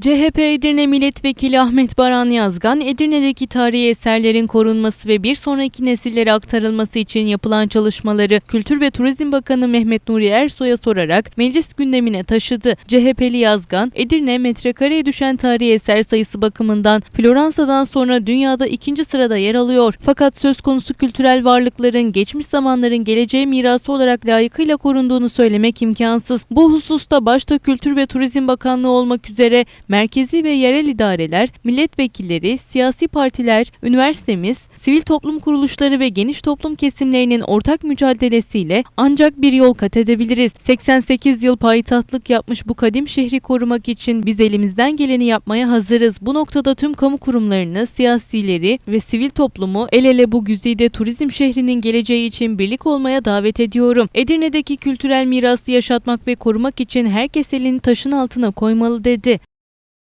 CHP Edirne Milletvekili Ahmet Baran Yazgan, Edirne'deki tarihi eserlerin korunması ve bir sonraki nesillere aktarılması için yapılan çalışmaları Kültür ve Turizm Bakanı Mehmet Nuri Ersoy'a sorarak meclis gündemine taşıdı. CHP'li Yazgan, Edirne metrekareye düşen tarihi eser sayısı bakımından Floransa'dan sonra dünyada ikinci sırada yer alıyor. Fakat söz konusu kültürel varlıkların geçmiş zamanların geleceğe mirası olarak layıkıyla korunduğunu söylemek imkansız. Bu hususta başta Kültür ve Turizm Bakanlığı olmak üzere merkezi ve yerel idareler, milletvekilleri, siyasi partiler, üniversitemiz, sivil toplum kuruluşları ve geniş toplum kesimlerinin ortak mücadelesiyle ancak bir yol kat edebiliriz. 88 yıl payitahtlık yapmış bu kadim şehri korumak için biz elimizden geleni yapmaya hazırız. Bu noktada tüm kamu kurumlarını, siyasileri ve sivil toplumu el ele bu güzide turizm şehrinin geleceği için birlik olmaya davet ediyorum. Edirne'deki kültürel mirası yaşatmak ve korumak için herkes elini taşın altına koymalı dedi.